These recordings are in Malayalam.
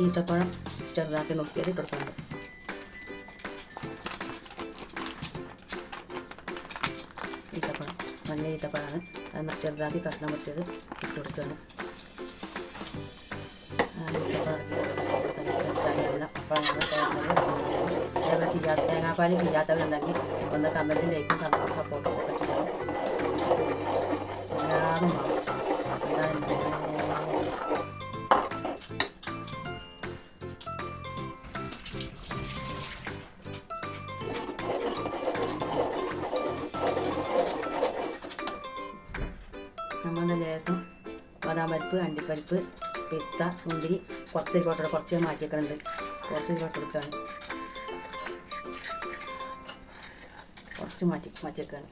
ഈത്തപ്പഴം ചെറുതാക്കി നുറുക്കിയത് ഇട്ട് കൊടുക്കുന്നുണ്ട് ഈത്തപ്പഴം നല്ല ഈത്തപ്പഴമാണ് അത് ചെറുതാക്കി കഷ്ണം പറ്റിയത് ഇട്ട് കൊടുക്കുകയാണ്. ചെയ്യാത്ത തേങ്ങാപ്പാൽ ചെയ്യാത്തവരുണ്ടെങ്കിൽ ഒന്ന് കമന്റിലേക്കും സപ്പോർട്ട് പറ്റുന്നത് എല്ലാവരും നമ്മൾ ലേസം ബദാം പരിപ്പ് അണ്ടിപ്പരിപ്പ് പിസ്ത മുന്തിരി കുറച്ച് പോട്ടെ കുറച്ച് മാറ്റിയേക്കുന്നുണ്ട് കുറച്ച് പോട്ടെ എടുക്കുകയാണ് കുറച്ച് മാറ്റി മാറ്റിയേക്കാണ്.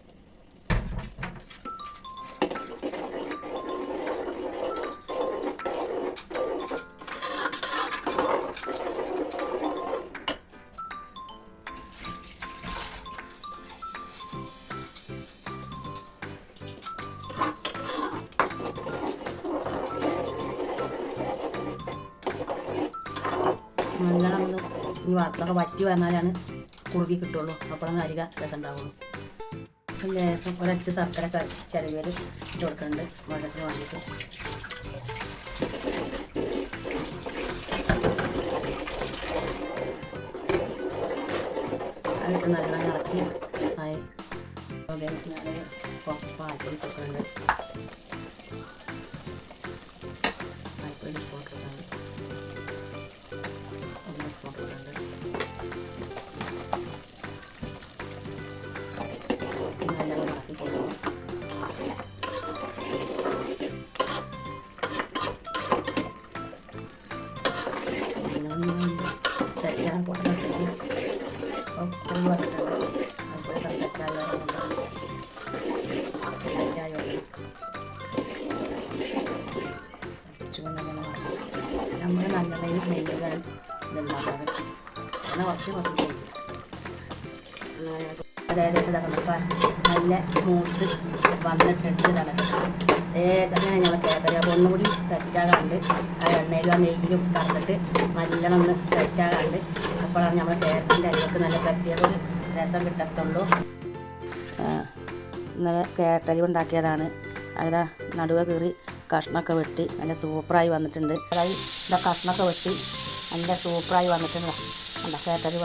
നല്ലോണം ഒന്ന് ഈ വറുത്തൊക്കെ വറ്റി വന്നാലാണ് കുറുകി കിട്ടുള്ളൂ. അപ്പോഴാണ് അരിക രസം ഉണ്ടാവുള്ളൂ ലേസം ഒരച്ച് ശർക്കര ചിലവിൽ ഇട്ട് കൊടുക്കുന്നുണ്ട്. വെള്ളത്തിന് വേണ്ടിയിട്ട് അതിട്ട് നല്ലോണം ഇറക്കി ആയി പാൽപ്പൊടി കൊടുക്കുന്നുണ്ട്. അപ്പം വന്നിട്ടുണ്ട് അതുപോലെ സെറ്റായി സെറ്റായി വരണം ചുവന്നങ്ങനെ നമ്മൾ നല്ലെണ്ണയിൽ നെയ്യുകയാണ് ഇതുണ്ടാക്കാറ് എന്നാൽ കുറച്ച് കുറച്ച് അതായത് ഇതാക്കണം നല്ല മൂത്ത് വന്നിട്ടുണ്ട് ഇതാണ് ഏതാണ് ഞങ്ങൾ അപ്പോൾ ഒന്നുകൂടി സെറ്റാകാണ്ട് ആ എണ്ണയിലും ആ നെയ്യിലും കറന്നിട്ട് നല്ലോണം ഒന്ന് സെറ്റാകാണ്ട് അപ്പോഴാണ് നമ്മൾ കേരളത്തിന്റെ അരിയൊക്കെ നല്ല പ്രത്യേക ഒരു രസം കിട്ടത്തുള്ളൂ. ഇന്നലെ കേട്ടലി ഉണ്ടാക്കിയതാണ്. അതിലെ നടുവ കീറി കഷ്ണമൊക്കെ വെട്ടി നല്ല സൂപ്പറായി വന്നിട്ടുണ്ട്. അതായത് ഇതാ കഷ്ണമൊക്കെ വെട്ടി നല്ല സൂപ്പറായി വന്നിട്ടുണ്ട്. അല്ല കേട്ടലി